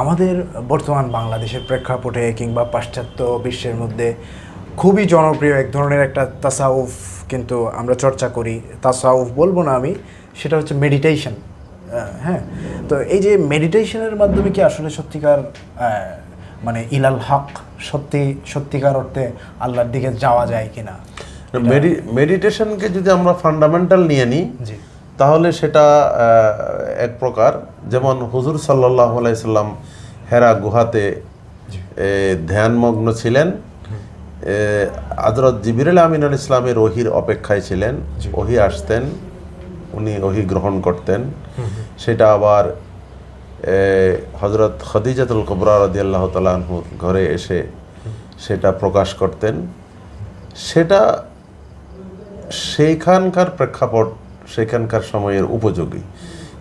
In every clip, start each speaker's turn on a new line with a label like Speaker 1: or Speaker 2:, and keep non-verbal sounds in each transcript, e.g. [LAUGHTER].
Speaker 1: আমাদের বর্তমান বাংলাদেশের প্রেক্ষাপটে কিংবা পাশ্চাত্য বিশ্বের মধ্যে খুবই জনপ্রিয় এক ধরনের একটা তাসাউফ কিন্তু আমরা চর্চা করি। তাসাউফ বলব না আমি সেটা হচ্ছে মেডিটেশন হ্যাঁ? তো এই যে মেডিটেশনের মাধ্যমে কি আসলে সত্যিকার মানে ইলাল হক সত্যি সত্যিকার অর্থে আল্লাহর দিকে যাওয়া যায় কিনা?
Speaker 2: মেডিটেশনকে যদি আমরা ফান্ডামেন্টাল নিয়ে নিই
Speaker 1: জি।
Speaker 2: তাহলে সেটা এক প্রকার। যেমন হুজুর সাল্লাহ আলাইসাল্লাম হেরা গুহাতে ধ্যানমগ্ন ছিলেন। আদরত জিবিরুল আমিন আল ইসলামের ওহির অপেক্ষায় ছিলেন। ওহি আসতেন উনি ওহি গ্রহণ করতেন। সেটা আবার হজরত খদিজাতুল কবরা রদি আল্লাহ তালাহুর ঘরে এসে সেটা প্রকাশ করতেন। সেটা সেইখানকার প্রেক্ষাপট সেখানকার সময়ের উপযোগী।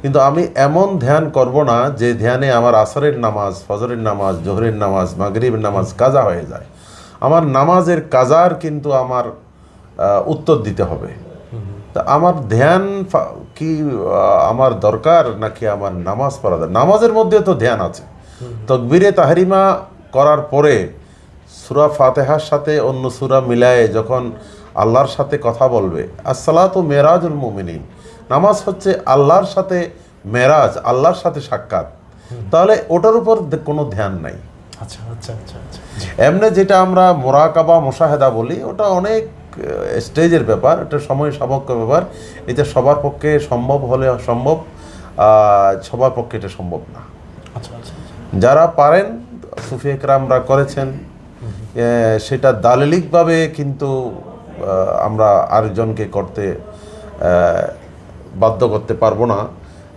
Speaker 2: কিন্তু আমি এমন ধ্যান করব না যে ধ্যানে আমার আসরের নামাজ, ফজরের নামাজ, জোহরের নামাজ, মাগরিবের নামাজ কাজা হয়ে যায়। আমার নামাজের কাজার কিন্তু আমার উত্তর দিতে হবে। তা আমার ধ্যান কি আমার দরকার নাকি আমার নামাজ পড়া? নামাজের মধ্যে তো ধ্যান আছে। তকবিরে তাহারিমা করার পরে সুরা ফাতেহার সাথে অন্য সুরা মিলায়ে যখন আল্লাহর সাথে কথা বলবে। আসসালাত ও মেরাজুল মুমিনিন। নামাজ হচ্ছে আল্লাহর সাথে মেরাজ আল্লাহর সাথে সাক্ষাৎ। তাহলে ওটার উপর কোনো ধ্যান নাই।
Speaker 1: আচ্ছা আচ্ছা আচ্ছা আচ্ছা।
Speaker 2: এমনি যেটা আমরা মোরাকাবা মোশাহেদা বলি ওটা অনেক স্টেজের ব্যাপার এটা সময় সাপেক্ষ ব্যাপার। এটা সবার পক্ষে সম্ভব হলে সম্ভব সবার পক্ষে এটা সম্ভব না।
Speaker 1: আচ্ছা আচ্ছা
Speaker 2: যারা পারেন সুফি একরামরা করেছেন সেটা দালিলিকভাবে কিন্তু আমরা আরেকজনকে করতে বাধ্য করতে পারব না,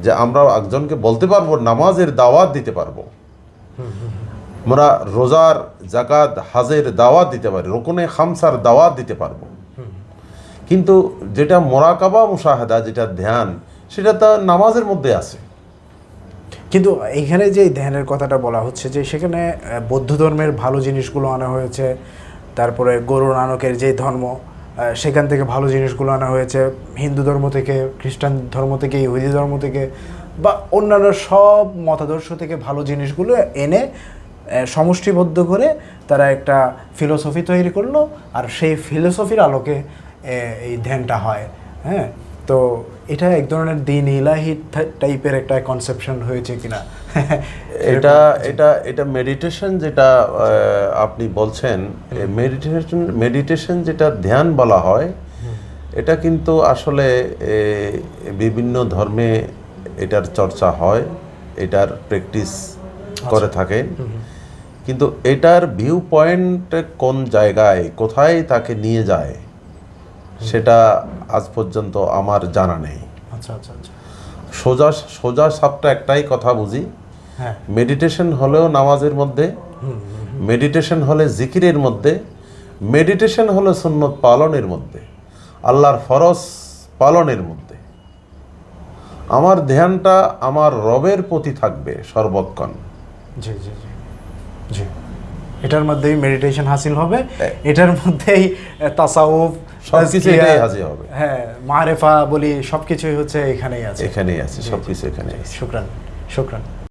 Speaker 2: যে আমরা একজনকে বলতে পারব, নামাজের দাওয়াত দিতে পারব। আমরা রোজার জাকাত হাজের দাওয়াত দিতে পারি, রোকনে খামসার দাওয়াত দিতে পারব। কিন্তু যেটা মোরাকাবা, মুশাহাদা, যেটা ধ্যান, সেটা তো নামাজের মধ্যে আছে।
Speaker 1: কিন্তু এইখানে যে ধ্যানের কথাটা বলা হচ্ছে, যে সেখানে বৌদ্ধ ধর্মের ভালো জিনিসগুলো আনা হয়েছে, তারপরে গরু নানকের যে ধর্ম সেখান থেকে ভালো জিনিসগুলো আনা হয়েছে। হিন্দু ধর্ম থেকে, খ্রিস্টান ধর্ম থেকে, ইহুদি ধর্ম থেকে বা অন্যান্য সব মতাদর্শ থেকে ভালো জিনিসগুলো এনে সমষ্টিবদ্ধ করে তারা একটা ফিলোসফি তৈরি করল। আর সেই ফিলোসফির আলোকে এই ধ্যানটা হয়। হ্যাঁ? তো এটা এক ধরনের দিন ইলাহি টাইপের একটা কনসেপশন হয়েছে কিনা? [LAUGHS]
Speaker 2: এটা এটা এটা মেডিটেশন যেটা আপনি বলছেন মেডিটেশন মেডিটেশন যেটা ধ্যান বলা হয় এটা কিন্তু আসলে বিভিন্ন ধর্মে এটার চর্চা হয় এটার প্র্যাকটিস করে থাকে। কিন্তু এটার ভিউ পয়েন্ট কোন জায়গায় কোথায় তাকে নিয়ে যায় সেটা আজ পর্যন্ত আমার জানা নেই।
Speaker 1: আচ্ছা আচ্ছা আচ্ছা।
Speaker 2: সোজা সোজা সাপটা একটাই কথা বুঝি।
Speaker 1: হ্যাঁ।
Speaker 2: মেডিটেশন হলেও নামাজের মধ্যে মেডিটেশন হলে জিকিরের মধ্যে মেডিটেশন হলে সুন্নত পালনের মধ্যে আল্লাহর ফরজ পালনের মধ্যে। আমার ধ্যানটা আমার রবের প্রতি থাকবে সর্বক্ষণ
Speaker 1: জি জি জি জি। এটার মধ্যেই মেডিটেশন হাসিল হবে। এটার মধ্যেই তাসাউফ
Speaker 2: হবে।
Speaker 1: হ্যাঁ মারেফা বলি সবকিছুই হচ্ছে এখানেই আছে।
Speaker 2: এখানেই আছে সবকিছু এখানে আছে।
Speaker 1: শুক্রান শুক্রান।